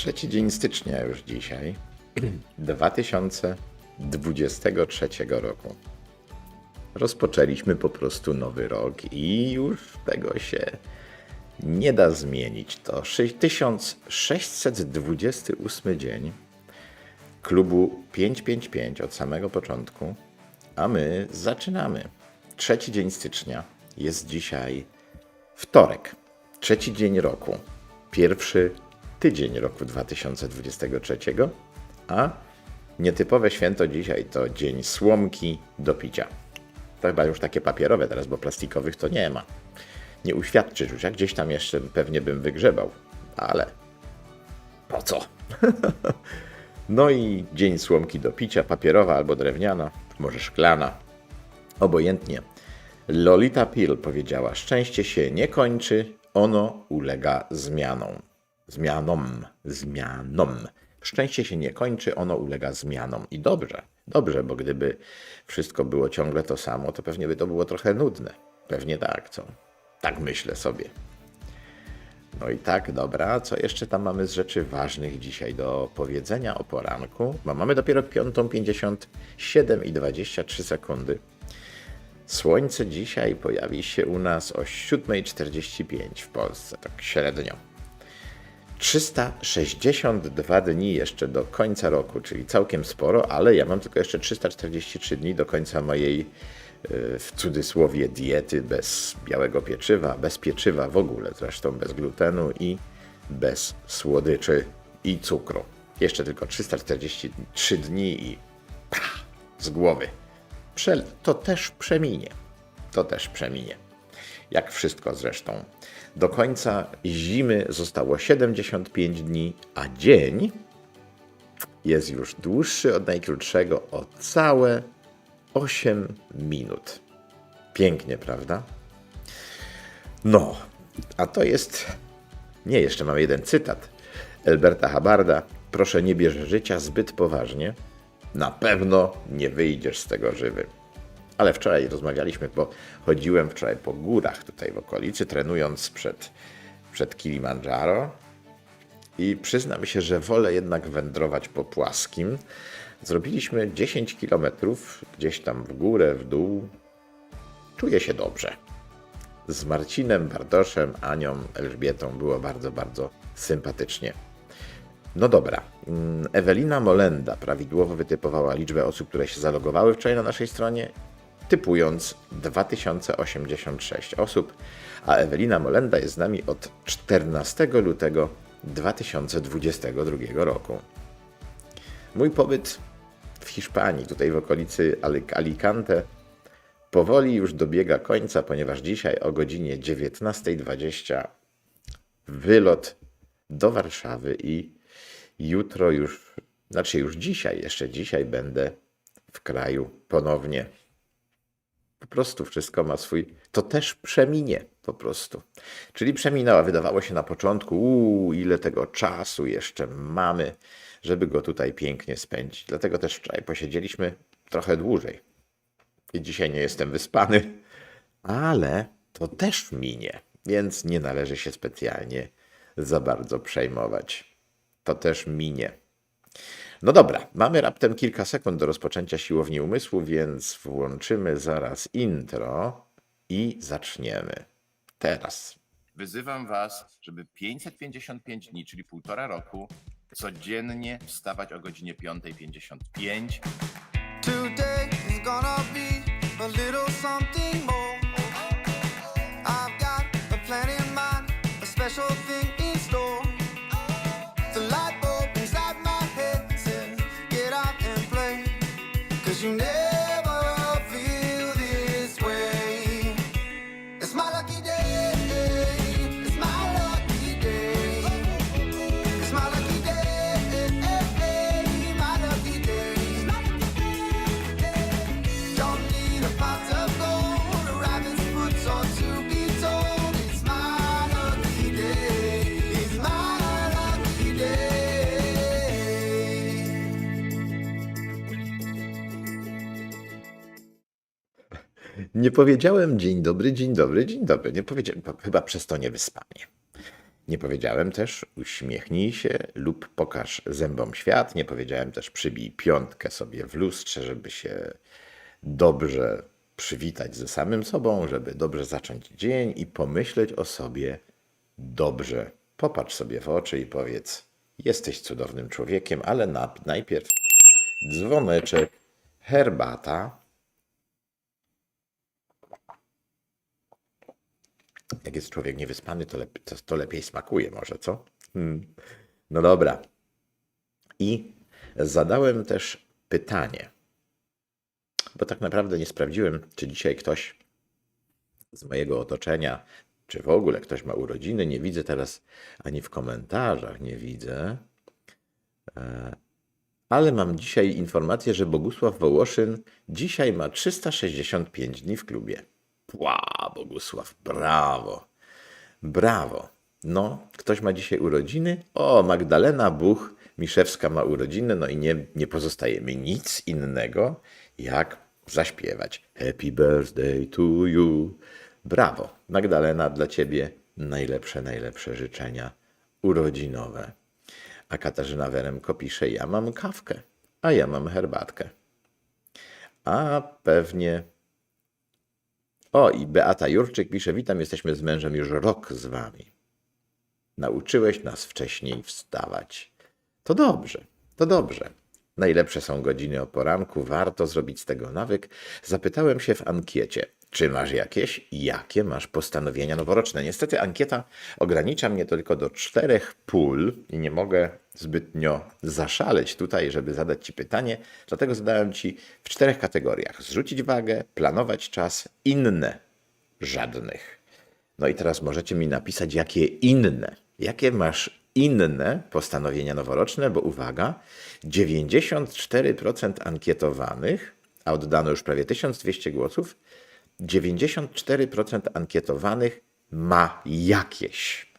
Trzeci dzień stycznia już dzisiaj 2023 roku. Rozpoczęliśmy po prostu nowy rok i już tego się nie da zmienić. To 6628 dzień klubu 555 od samego początku, a my zaczynamy. Trzeci dzień stycznia jest dzisiaj wtorek, trzeci dzień roku, pierwszy tydzień roku 2023, a nietypowe święto dzisiaj to dzień słomki do picia. To chyba już takie papierowe teraz, bo plastikowych to nie ma. Nie uświadczy życia, gdzieś tam jeszcze pewnie bym wygrzebał, ale po co? No i dzień słomki do picia, papierowa albo drewniana, może szklana, obojętnie. Lolita Pil powiedziała: Szczęście się nie kończy, ono ulega zmianom. Zmianom, zmianom. Szczęście się nie kończy, ono ulega zmianom. I dobrze, dobrze, bo gdyby wszystko było ciągle to samo, to pewnie by to było trochę nudne. Pewnie tak, co? Tak myślę sobie. No i tak, dobra, co jeszcze tam mamy z rzeczy ważnych dzisiaj do powiedzenia o poranku? Bo mamy dopiero 5.57 i 23 sekundy. Słońce dzisiaj pojawi się u nas o 7.45 w Polsce, tak średnio. 362 dni jeszcze do końca roku, czyli całkiem sporo, ale ja mam tylko jeszcze 343 dni do końca mojej y, w cudzysłowie diety bez białego pieczywa, bez pieczywa w ogóle, zresztą bez glutenu i bez słodyczy i cukru. Jeszcze tylko 343 dni i z głowy. Prze- to też przeminie. To też przeminie. Jak wszystko zresztą. Do końca zimy zostało 75 dni, a dzień jest już dłuższy od najkrótszego o całe 8 minut. Pięknie, prawda? No, a to jest. Nie, jeszcze mam jeden cytat. Elberta Habarda. Proszę, nie bierz życia zbyt poważnie. Na pewno nie wyjdziesz z tego żywy. Ale wczoraj rozmawialiśmy, bo chodziłem wczoraj po górach tutaj w okolicy, trenując przed, przed Kilimandżaro. I przyznam się, że wolę jednak wędrować po płaskim. Zrobiliśmy 10 kilometrów gdzieś tam w górę, w dół. Czuję się dobrze. Z Marcinem, Bartoszem, Anią, Elżbietą było bardzo, bardzo sympatycznie. No dobra. Mm, Ewelina Molenda prawidłowo wytypowała liczbę osób, które się zalogowały wczoraj na naszej stronie, typując 2086 osób, a Ewelina Molenda jest z nami od 14 lutego 2022 roku. Mój pobyt w Hiszpanii, tutaj w okolicy Alic- Alicante, powoli już dobiega końca, ponieważ dzisiaj o godzinie 19.20 wylot do Warszawy i jutro już, znaczy już dzisiaj, jeszcze dzisiaj będę w kraju ponownie. Po prostu wszystko ma swój. To też przeminie po prostu. Czyli przeminęła, wydawało się na początku, uuu, ile tego czasu jeszcze mamy, żeby go tutaj pięknie spędzić. Dlatego też wczoraj posiedzieliśmy trochę dłużej. I dzisiaj nie jestem wyspany, ale to też minie, więc nie należy się specjalnie za bardzo przejmować. To też minie. No dobra, mamy raptem kilka sekund do rozpoczęcia siłowni umysłu, więc włączymy zaraz intro i zaczniemy. Teraz. Wyzywam Was, żeby 555 dni, czyli półtora roku, codziennie wstawać o godzinie 5.55. Nie powiedziałem dzień dobry, dzień dobry, dzień dobry. Nie powiedziałem, chyba przez to niewyspanie. Nie powiedziałem też uśmiechnij się lub pokaż zębom świat. Nie powiedziałem też przybij piątkę sobie w lustrze, żeby się dobrze przywitać ze samym sobą, żeby dobrze zacząć dzień i pomyśleć o sobie dobrze. Popatrz sobie w oczy i powiedz: Jesteś cudownym człowiekiem, ale na, najpierw dzwoneczek, herbata. Jak jest człowiek niewyspany, to, lep, to, to lepiej smakuje, może, co? Hmm. No dobra. I zadałem też pytanie, bo tak naprawdę nie sprawdziłem, czy dzisiaj ktoś z mojego otoczenia, czy w ogóle ktoś ma urodziny. Nie widzę teraz ani w komentarzach, nie widzę. E, Ale mam dzisiaj informację, że Bogusław Wołoszyn dzisiaj ma 365 dni w klubie. Pła, Bogusław, brawo. Brawo. No, ktoś ma dzisiaj urodziny? O, Magdalena Buch Miszewska ma urodziny, no i nie, nie pozostaje mi nic innego, jak zaśpiewać Happy birthday to you. Brawo. Magdalena, dla ciebie najlepsze, najlepsze życzenia urodzinowe. A Katarzyna Weremko pisze, ja mam kawkę, a ja mam herbatkę. A pewnie o, i Beata Jurczyk pisze: Witam, jesteśmy z mężem już rok z wami. Nauczyłeś nas wcześniej wstawać. To dobrze, to dobrze. Najlepsze są godziny o poranku, warto zrobić z tego nawyk. Zapytałem się w ankiecie, czy masz jakieś, jakie masz postanowienia noworoczne. Niestety ankieta ogranicza mnie tylko do czterech pól i nie mogę zbytnio zaszaleć tutaj, żeby zadać Ci pytanie, dlatego zadałem Ci w czterech kategoriach. Zrzucić wagę, planować czas, inne, żadnych. No i teraz możecie mi napisać, jakie inne, jakie masz inne postanowienia noworoczne, bo uwaga, 94% ankietowanych, a oddano już prawie 1200 głosów, 94% ankietowanych ma jakieś,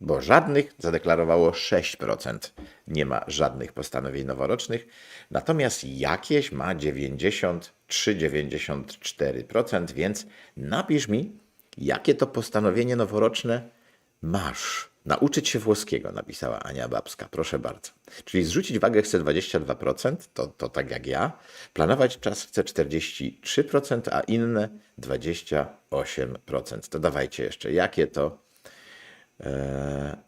bo żadnych zadeklarowało 6%. Nie ma żadnych postanowień noworocznych, natomiast jakieś ma 93-94%, więc napisz mi, jakie to postanowienie noworoczne masz. Nauczyć się włoskiego, napisała Ania Babska, proszę bardzo. Czyli zrzucić wagę chce 22%, to, to tak jak ja. Planować czas chce 43%, a inne 28%. To dawajcie jeszcze, jakie to,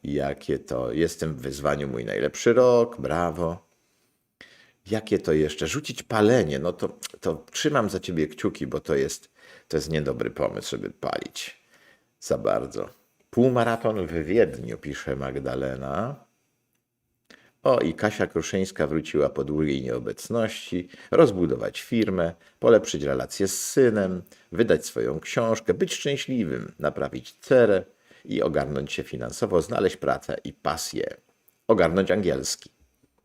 jakie to, jestem w wyzwaniu mój najlepszy rok, brawo. Jakie to jeszcze? Rzucić palenie, no to, to trzymam za ciebie kciuki, bo to jest, to jest niedobry pomysł, żeby palić za bardzo. Półmaraton w Wiedniu, pisze Magdalena. O, i Kasia Kruszyńska wróciła po długiej nieobecności, rozbudować firmę, polepszyć relacje z synem, wydać swoją książkę, być szczęśliwym, naprawić cerę i ogarnąć się finansowo, znaleźć pracę i pasję, ogarnąć angielski,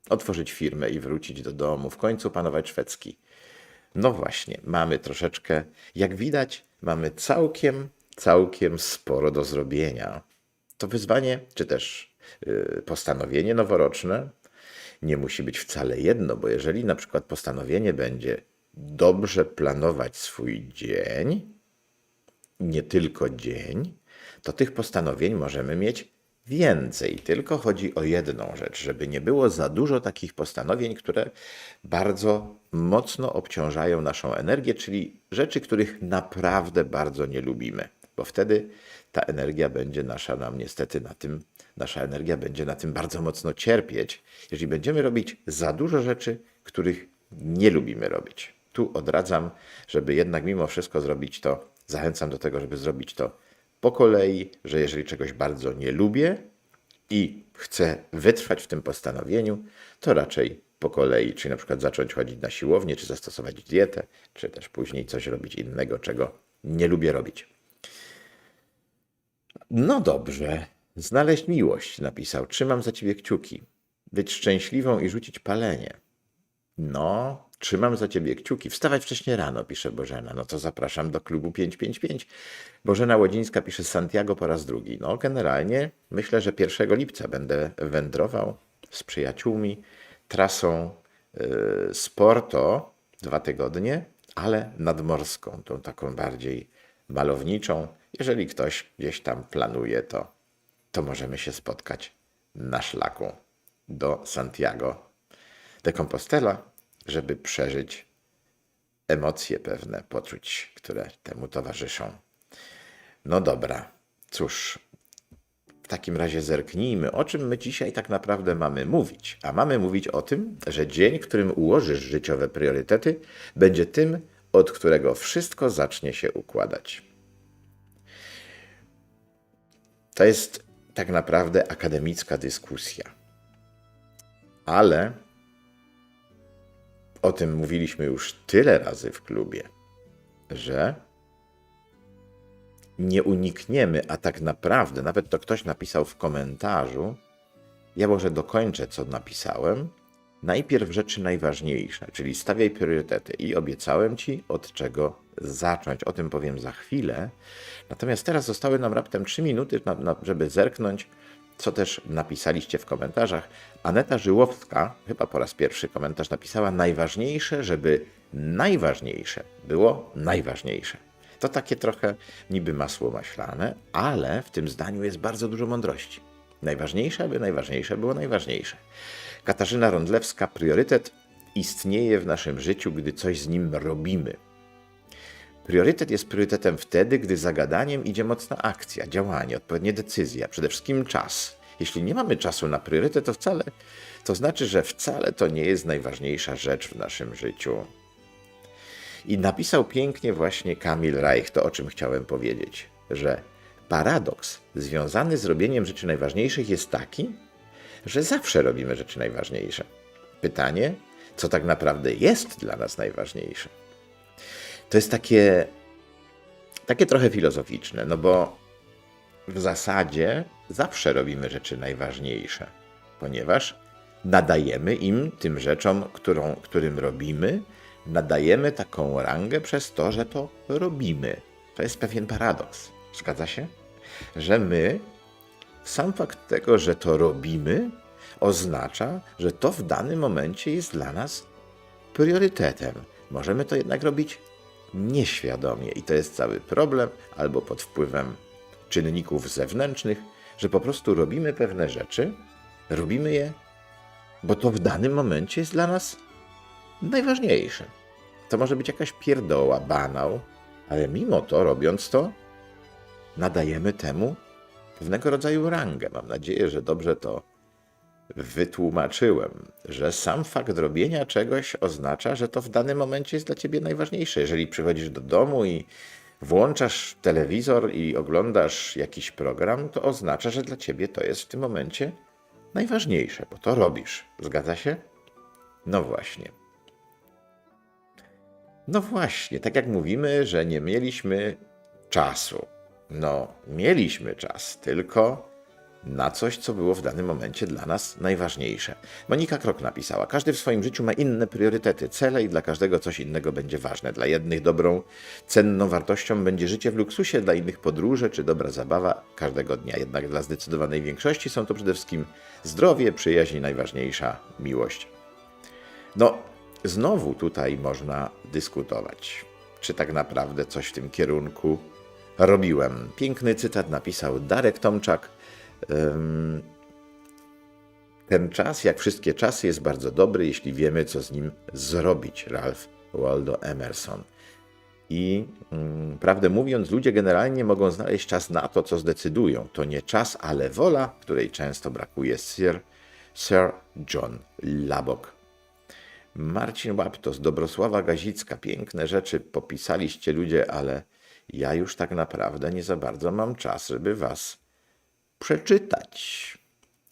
otworzyć firmę i wrócić do domu, w końcu panować szwedzki. No właśnie, mamy troszeczkę, jak widać, mamy całkiem, całkiem sporo do zrobienia. To wyzwanie, czy też yy, postanowienie noworoczne nie musi być wcale jedno, bo jeżeli na przykład postanowienie będzie dobrze planować swój dzień, nie tylko dzień, to tych postanowień możemy mieć więcej. Tylko chodzi o jedną rzecz, żeby nie było za dużo takich postanowień, które bardzo mocno obciążają naszą energię, czyli rzeczy, których naprawdę bardzo nie lubimy, bo wtedy ta energia będzie nasza nam niestety na tym, nasza energia będzie na tym bardzo mocno cierpieć, jeżeli będziemy robić za dużo rzeczy, których nie lubimy robić. Tu odradzam, żeby jednak mimo wszystko zrobić to, zachęcam do tego, żeby zrobić to po kolei, że jeżeli czegoś bardzo nie lubię i chcę wytrwać w tym postanowieniu, to raczej po kolei, czyli na przykład zacząć chodzić na siłownię, czy zastosować dietę, czy też później coś robić innego, czego nie lubię robić. No dobrze, znaleźć miłość, napisał. Trzymam za ciebie kciuki. Być szczęśliwą i rzucić palenie. No, trzymam za ciebie kciuki. Wstawać wcześnie rano, pisze Bożena. No to zapraszam do klubu 555. Bożena Łodzińska pisze Santiago po raz drugi. No, generalnie myślę, że 1 lipca będę wędrował z przyjaciółmi trasą y, Sporto dwa tygodnie, ale nadmorską, tą taką bardziej malowniczą. Jeżeli ktoś gdzieś tam planuje, to, to możemy się spotkać na szlaku do Santiago de Compostela, żeby przeżyć emocje pewne, poczuć, które temu towarzyszą. No dobra, cóż, w takim razie zerknijmy, o czym my dzisiaj tak naprawdę mamy mówić. A mamy mówić o tym, że dzień, w którym ułożysz życiowe priorytety, będzie tym, od którego wszystko zacznie się układać. To jest tak naprawdę akademicka dyskusja. Ale o tym mówiliśmy już tyle razy w klubie, że nie unikniemy, a tak naprawdę, nawet to ktoś napisał w komentarzu, ja może dokończę, co napisałem. Najpierw rzeczy najważniejsze, czyli stawiaj priorytety i obiecałem ci, od czego zacząć. O tym powiem za chwilę. Natomiast teraz zostały nam raptem 3 minuty, żeby zerknąć, co też napisaliście w komentarzach. Aneta Żyłowska, chyba po raz pierwszy komentarz napisała najważniejsze, żeby najważniejsze było najważniejsze. To takie trochę niby masło maślane, ale w tym zdaniu jest bardzo dużo mądrości. Najważniejsze, aby najważniejsze było najważniejsze. Katarzyna Rondlewska, priorytet istnieje w naszym życiu, gdy coś z nim robimy. Priorytet jest priorytetem wtedy, gdy za gadaniem idzie mocna akcja, działanie, odpowiednie decyzje, a przede wszystkim czas. Jeśli nie mamy czasu na priorytet, to wcale, to znaczy, że wcale to nie jest najważniejsza rzecz w naszym życiu. I napisał pięknie właśnie Kamil Reich to, o czym chciałem powiedzieć, że paradoks związany z robieniem rzeczy najważniejszych jest taki, że zawsze robimy rzeczy najważniejsze. Pytanie, co tak naprawdę jest dla nas najważniejsze? To jest takie, takie trochę filozoficzne, no bo w zasadzie zawsze robimy rzeczy najważniejsze, ponieważ nadajemy im, tym rzeczom, którą, którym robimy, nadajemy taką rangę przez to, że to robimy. To jest pewien paradoks. Zgadza się? Że my, sam fakt tego, że to robimy, oznacza, że to w danym momencie jest dla nas priorytetem. Możemy to jednak robić nieświadomie i to jest cały problem, albo pod wpływem czynników zewnętrznych, że po prostu robimy pewne rzeczy, robimy je, bo to w danym momencie jest dla nas najważniejsze. To może być jakaś pierdoła, banał, ale mimo to, robiąc to, nadajemy temu pewnego rodzaju rangę. Mam nadzieję, że dobrze to wytłumaczyłem, że sam fakt robienia czegoś oznacza, że to w danym momencie jest dla ciebie najważniejsze. Jeżeli przychodzisz do domu i włączasz telewizor i oglądasz jakiś program, to oznacza, że dla ciebie to jest w tym momencie najważniejsze, bo to robisz. Zgadza się? No właśnie. No właśnie, tak jak mówimy, że nie mieliśmy czasu. No, mieliśmy czas, tylko na coś, co było w danym momencie dla nas najważniejsze. Monika Krok napisała: Każdy w swoim życiu ma inne priorytety, cele i dla każdego coś innego będzie ważne. Dla jednych dobrą, cenną wartością będzie życie w luksusie, dla innych podróże czy dobra zabawa każdego dnia. Jednak dla zdecydowanej większości są to przede wszystkim zdrowie, przyjaźń i najważniejsza miłość. No, znowu tutaj można dyskutować, czy tak naprawdę coś w tym kierunku robiłem. Piękny cytat napisał Darek Tomczak. Ten czas, jak wszystkie czasy, jest bardzo dobry, jeśli wiemy, co z nim zrobić. Ralph Waldo Emerson. I mm, prawdę mówiąc, ludzie generalnie mogą znaleźć czas na to, co zdecydują. To nie czas, ale wola, której często brakuje. Sir, Sir John Lubbock. Marcin Łaptos, Dobrosława Gazicka. Piękne rzeczy popisaliście ludzie, ale ja już tak naprawdę nie za bardzo mam czas, żeby was przeczytać.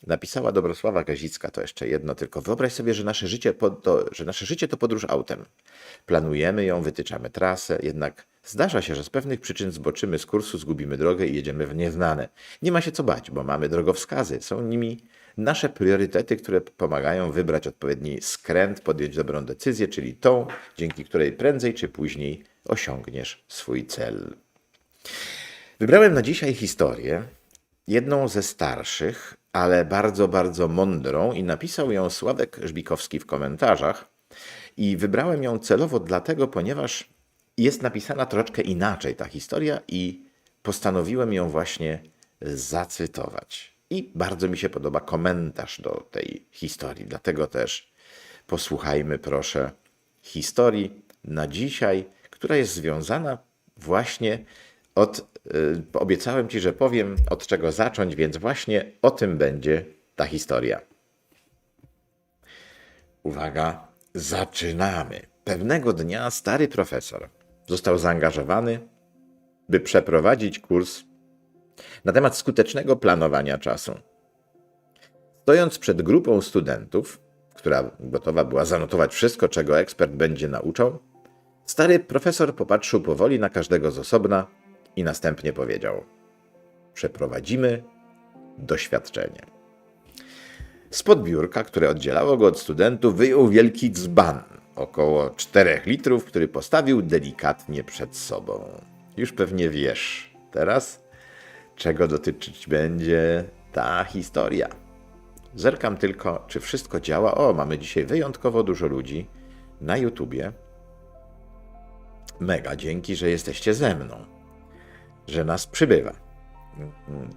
Napisała Dobrosława Gazicka, to jeszcze jedno tylko. Wyobraź sobie, że nasze, życie po, to, że nasze życie to podróż autem. Planujemy ją, wytyczamy trasę, jednak zdarza się, że z pewnych przyczyn zboczymy z kursu, zgubimy drogę i jedziemy w nieznane. Nie ma się co bać, bo mamy drogowskazy. Są nimi nasze priorytety, które pomagają wybrać odpowiedni skręt, podjąć dobrą decyzję, czyli tą, dzięki której prędzej czy później osiągniesz swój cel. Wybrałem na dzisiaj historię, jedną ze starszych, ale bardzo, bardzo mądrą i napisał ją Sławek Żbikowski w komentarzach. I wybrałem ją celowo dlatego, ponieważ jest napisana troszeczkę inaczej ta historia i postanowiłem ją właśnie zacytować. I bardzo mi się podoba komentarz do tej historii. Dlatego też posłuchajmy, proszę, historii na dzisiaj, która jest związana właśnie od. Y, obiecałem ci, że powiem od czego zacząć, więc właśnie o tym będzie ta historia. Uwaga, zaczynamy. Pewnego dnia stary profesor został zaangażowany, by przeprowadzić kurs na temat skutecznego planowania czasu. Stojąc przed grupą studentów, która gotowa była zanotować wszystko, czego ekspert będzie nauczał, stary profesor popatrzył powoli na każdego z osobna i następnie powiedział: Przeprowadzimy doświadczenie. Spod biurka, które oddzielało go od studentów, wyjął wielki dzban, około 4 litrów, który postawił delikatnie przed sobą. Już pewnie wiesz teraz, czego dotyczyć będzie ta historia. Zerkam tylko, czy wszystko działa. O, mamy dzisiaj wyjątkowo dużo ludzi na YouTubie. Mega dzięki, że jesteście ze mną, że nas przybywa.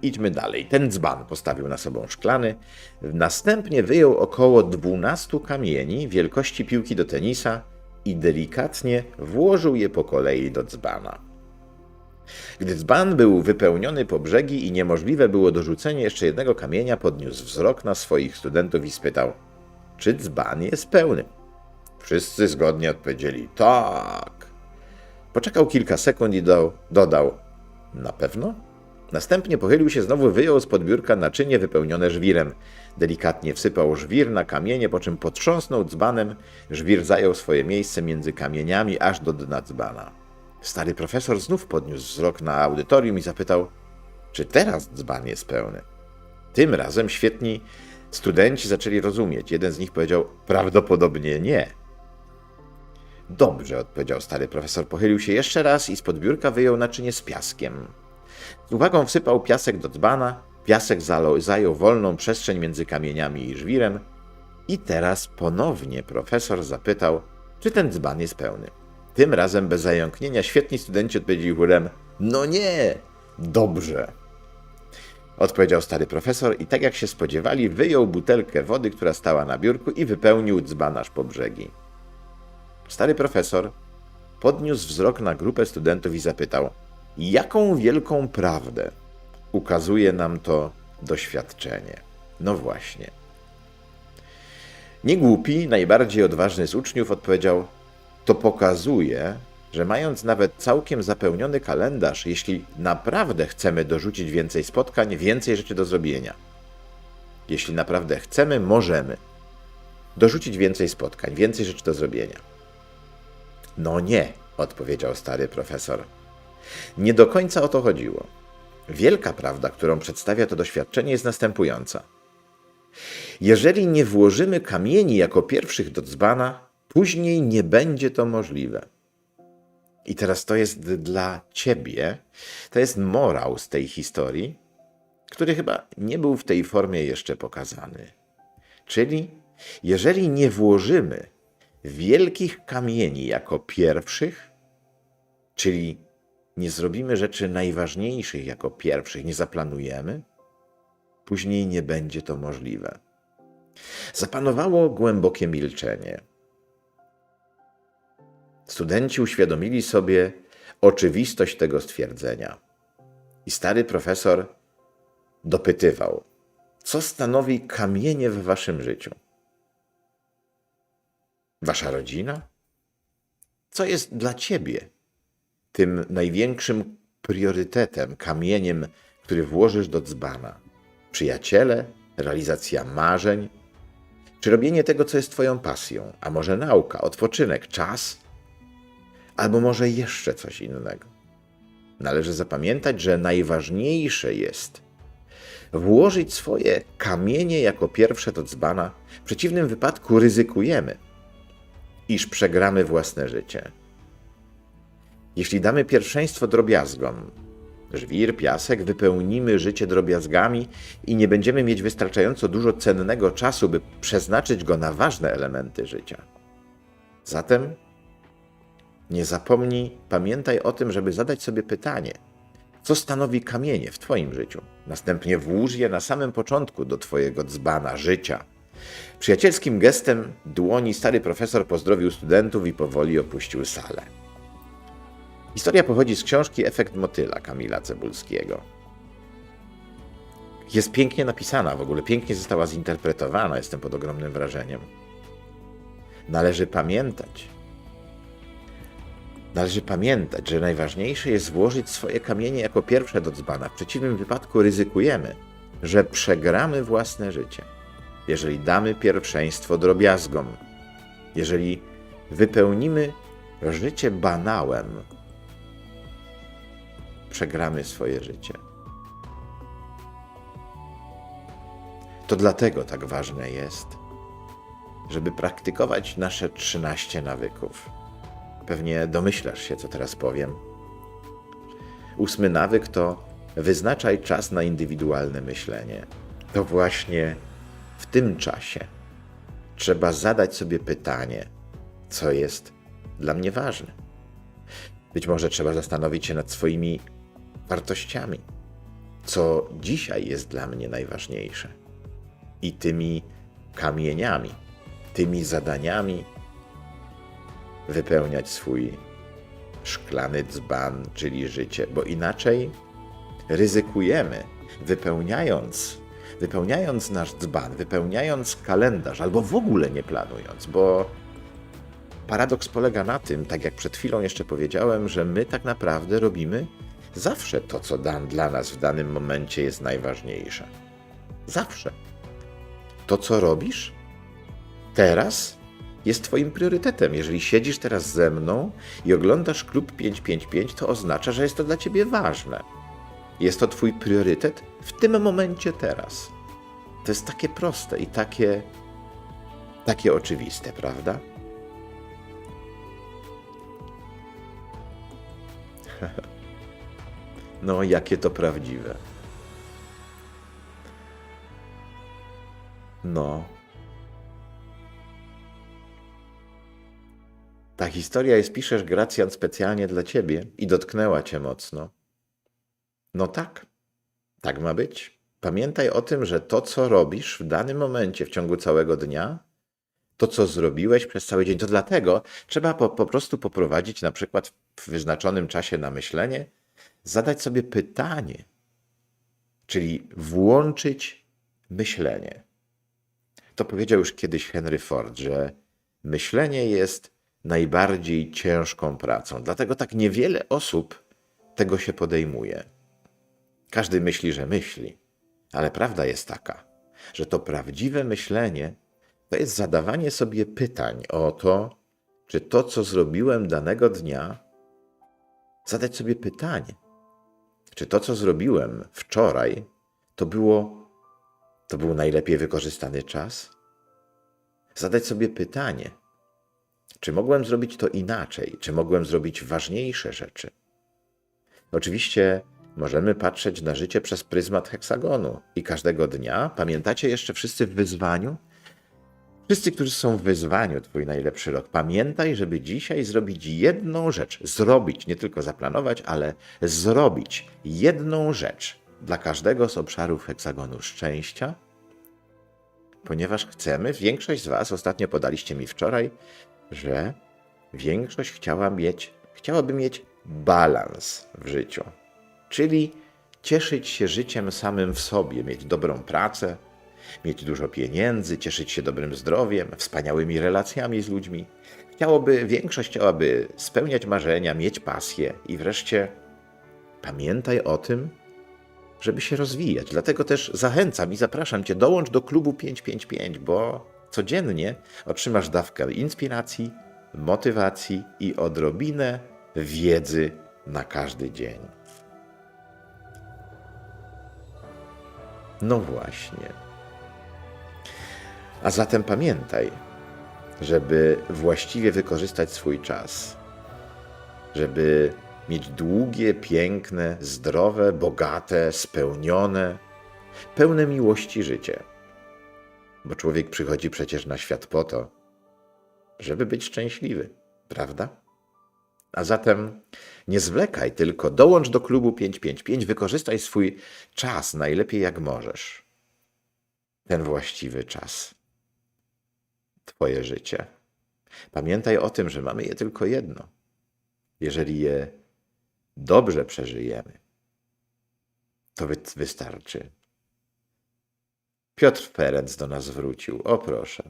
Idźmy dalej. Ten dzban postawił na sobą szklany, następnie wyjął około 12 kamieni wielkości piłki do tenisa i delikatnie włożył je po kolei do dzbana. Gdy dzban był wypełniony po brzegi i niemożliwe było dorzucenie jeszcze jednego kamienia, podniósł wzrok na swoich studentów i spytał, czy dzban jest pełny. Wszyscy zgodnie odpowiedzieli tak. Poczekał kilka sekund i do, dodał: Na pewno? Następnie pochylił się znowu, wyjął z podbiórka naczynie wypełnione żwirem. Delikatnie wsypał żwir na kamienie, po czym potrząsnął dzbanem. Żwir zajął swoje miejsce między kamieniami aż do dna dzbana. Stary profesor znów podniósł wzrok na audytorium i zapytał, czy teraz dzban jest pełny. Tym razem świetni studenci zaczęli rozumieć. Jeden z nich powiedział, prawdopodobnie nie. Dobrze, odpowiedział stary profesor. Pochylił się jeszcze raz i z podbiórka wyjął naczynie z piaskiem. Z uwagą wsypał piasek do dzbana, piasek zajął wolną przestrzeń między kamieniami i żwirem i teraz ponownie profesor zapytał, czy ten dzban jest pełny. Tym razem bez zająknienia świetni studenci odpowiedzieli chórem, no nie, dobrze. Odpowiedział stary profesor i tak jak się spodziewali, wyjął butelkę wody, która stała na biurku i wypełnił dzban aż po brzegi. Stary profesor podniósł wzrok na grupę studentów i zapytał, jaką wielką prawdę ukazuje nam to doświadczenie. No właśnie. Niegłupi, najbardziej odważny z uczniów odpowiedział, to pokazuje, że mając nawet całkiem zapełniony kalendarz, jeśli naprawdę chcemy dorzucić więcej spotkań, więcej rzeczy do zrobienia. Jeśli naprawdę chcemy, możemy dorzucić więcej spotkań, więcej rzeczy do zrobienia. No nie, odpowiedział stary profesor. Nie do końca o to chodziło. Wielka prawda, którą przedstawia to doświadczenie, jest następująca. Jeżeli nie włożymy kamieni jako pierwszych do dzbana, później nie będzie to możliwe. I teraz to jest dla ciebie, to jest morał z tej historii, który chyba nie był w tej formie jeszcze pokazany. Czyli, jeżeli nie włożymy wielkich kamieni jako pierwszych, czyli nie zrobimy rzeczy najważniejszych jako pierwszych, nie zaplanujemy, później nie będzie to możliwe. Zapanowało głębokie milczenie. Studenci uświadomili sobie oczywistość tego stwierdzenia. I stary profesor dopytywał, co stanowi kamienie w waszym życiu? Wasza rodzina? Co jest dla ciebie tym największym priorytetem, kamieniem, który włożysz do dzbana? Przyjaciele, realizacja marzeń, czy robienie tego, co jest Twoją pasją, a może nauka, odpoczynek, czas, albo może jeszcze coś innego? Należy zapamiętać, że najważniejsze jest włożyć swoje kamienie jako pierwsze do dzbana. W przeciwnym wypadku ryzykujemy, iż przegramy własne życie. Jeśli damy pierwszeństwo drobiazgom, żwir, piasek, wypełnimy życie drobiazgami i nie będziemy mieć wystarczająco dużo cennego czasu, by przeznaczyć go na ważne elementy życia. Zatem nie zapomnij, pamiętaj o tym, żeby zadać sobie pytanie, co stanowi kamienie w Twoim życiu. Następnie włóż je na samym początku do Twojego dzbana życia. Przyjacielskim gestem dłoni stary profesor pozdrowił studentów i powoli opuścił salę. Historia pochodzi z książki Efekt motyla Kamila Cebulskiego. Jest pięknie napisana, w ogóle pięknie została zinterpretowana, jestem pod ogromnym wrażeniem. Należy pamiętać, Należy pamiętać, że najważniejsze jest włożyć swoje kamienie jako pierwsze do dzbana. W przeciwnym wypadku ryzykujemy, że przegramy własne życie. Jeżeli damy pierwszeństwo drobiazgom, jeżeli wypełnimy życie banałem, przegramy swoje życie. To dlatego tak ważne jest, żeby praktykować nasze 13 nawyków. Pewnie domyślasz się, co teraz powiem. Ósmy nawyk to wyznaczaj czas na indywidualne myślenie. To właśnie tym czasie trzeba zadać sobie pytanie, co jest dla mnie ważne. Być może trzeba zastanowić się nad swoimi wartościami, co dzisiaj jest dla mnie najważniejsze. I tymi kamieniami, tymi zadaniami, wypełniać swój szklany dzban, czyli życie, bo inaczej ryzykujemy, wypełniając, wypełniając nasz dzban, wypełniając kalendarz, albo w ogóle nie planując, bo paradoks polega na tym, tak jak przed chwilą jeszcze powiedziałem, że my tak naprawdę robimy zawsze to, co dan dla nas w danym momencie jest najważniejsze. Zawsze. To, co robisz teraz, jest Twoim priorytetem. Jeżeli siedzisz teraz ze mną i oglądasz klub 555, to oznacza, że jest to dla Ciebie ważne. Jest to Twój priorytet w tym momencie teraz. To jest takie proste i takie, takie oczywiste, prawda? No, jakie to prawdziwe. No. Ta historia jest, piszesz, Gracjan, specjalnie dla ciebie i dotknęła cię mocno. No tak, tak ma być. Pamiętaj o tym, że to, co robisz w danym momencie w ciągu całego dnia, to, co zrobiłeś przez cały dzień, to dlatego trzeba po, po prostu poprowadzić na przykład w wyznaczonym czasie na myślenie, zadać sobie pytanie, czyli włączyć myślenie. To powiedział już kiedyś Henry Ford, że myślenie jest najbardziej ciężką pracą. Dlatego tak niewiele osób tego się podejmuje. Każdy myśli, że myśli, ale prawda jest taka, że to prawdziwe myślenie to jest zadawanie sobie pytań o to, czy to, co zrobiłem danego dnia, zadać sobie pytanie, czy to, co zrobiłem wczoraj, to było, to był najlepiej wykorzystany czas? Zadać sobie pytanie, czy mogłem zrobić to inaczej? Czy mogłem zrobić ważniejsze rzeczy? Oczywiście możemy patrzeć na życie przez pryzmat heksagonu i każdego dnia, pamiętacie jeszcze wszyscy w wyzwaniu? Wszyscy, którzy są w wyzwaniu, Twój najlepszy rok, pamiętaj, żeby dzisiaj zrobić jedną rzecz. Zrobić, nie tylko zaplanować, ale zrobić jedną rzecz dla każdego z obszarów heksagonu szczęścia, ponieważ chcemy, większość z Was, ostatnio podaliście mi wczoraj, że większość chciała mieć, chciałaby mieć balans w życiu, czyli cieszyć się życiem samym w sobie, mieć dobrą pracę, mieć dużo pieniędzy, cieszyć się dobrym zdrowiem, wspaniałymi relacjami z ludźmi. Chciałoby, większość chciałaby spełniać marzenia, mieć pasję i wreszcie pamiętaj o tym, żeby się rozwijać. Dlatego też zachęcam i zapraszam Cię, dołącz do klubu 555, bo codziennie otrzymasz dawkę inspiracji, motywacji i odrobinę wiedzy na każdy dzień. No właśnie. A zatem pamiętaj, żeby właściwie wykorzystać swój czas, żeby mieć długie, piękne, zdrowe, bogate, spełnione, pełne miłości życie. Bo człowiek przychodzi przecież na świat po to, żeby być szczęśliwy, prawda? A zatem nie zwlekaj, tylko dołącz do klubu 555, wykorzystaj swój czas najlepiej jak możesz. Ten właściwy czas. Twoje życie. Pamiętaj o tym, że mamy je tylko jedno. Jeżeli je dobrze przeżyjemy, to wy- wystarczy. Piotr Ferenc do nas wrócił, o proszę.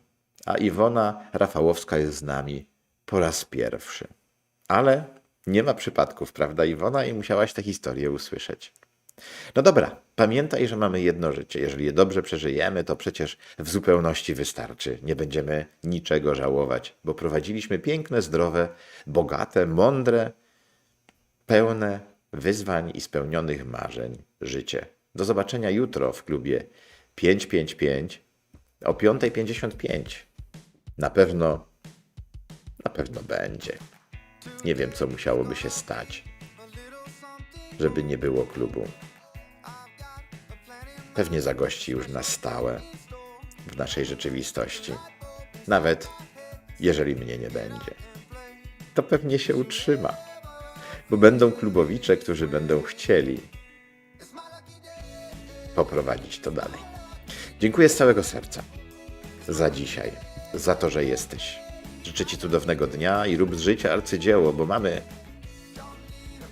A Iwona Rafałowska jest z nami po raz pierwszy. Ale nie ma przypadków, prawda Iwona? I musiałaś tę historię usłyszeć. No dobra, pamiętaj, że mamy jedno życie. Jeżeli je dobrze przeżyjemy, to przecież w zupełności wystarczy. Nie będziemy niczego żałować, bo prowadziliśmy piękne, zdrowe, bogate, mądre, pełne wyzwań i spełnionych marzeń życie. Do zobaczenia jutro w klubie 555 o 5.55. Na pewno, na pewno będzie. Nie wiem, co musiałoby się stać, żeby nie było klubu. Pewnie zagości już na stałe w naszej rzeczywistości. Nawet jeżeli mnie nie będzie. To pewnie się utrzyma, bo będą klubowicze, którzy będą chcieli poprowadzić to dalej. Dziękuję z całego serca za dzisiaj, za to, że jesteś. Życzę Ci cudownego dnia i rób z życia arcydzieło, bo mamy,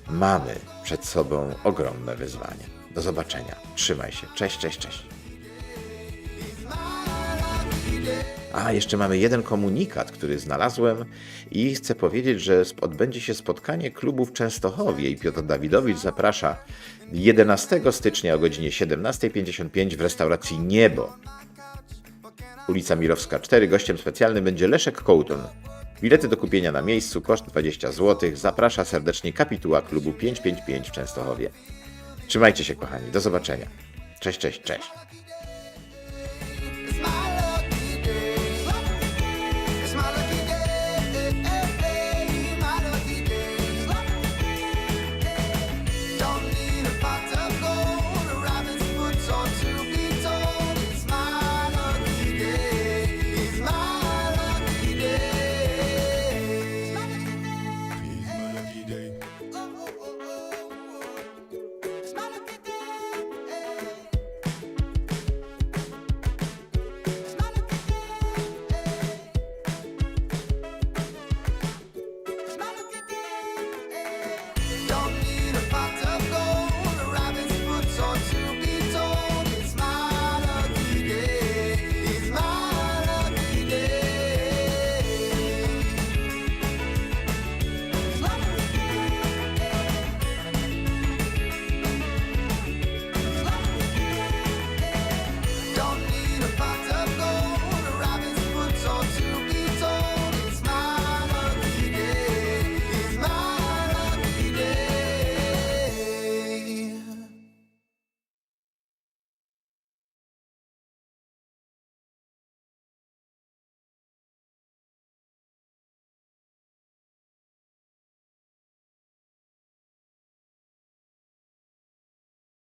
mamy przed sobą ogromne wyzwanie. Do zobaczenia. Trzymaj się. Cześć, cześć, cześć. A, jeszcze mamy jeden komunikat, który znalazłem i chcę powiedzieć, że odbędzie się spotkanie klubu w Częstochowie i Piotr Dawidowicz zaprasza 11 stycznia o godzinie 17.55 w restauracji Niebo. Ulica Mirowska 4. Gościem specjalnym będzie Leszek Kołton. Bilety do kupienia na miejscu, koszt 20 zł. Zaprasza serdecznie kapituła klubu 555 w Częstochowie. Trzymajcie się kochani, do zobaczenia. Cześć, cześć, cześć.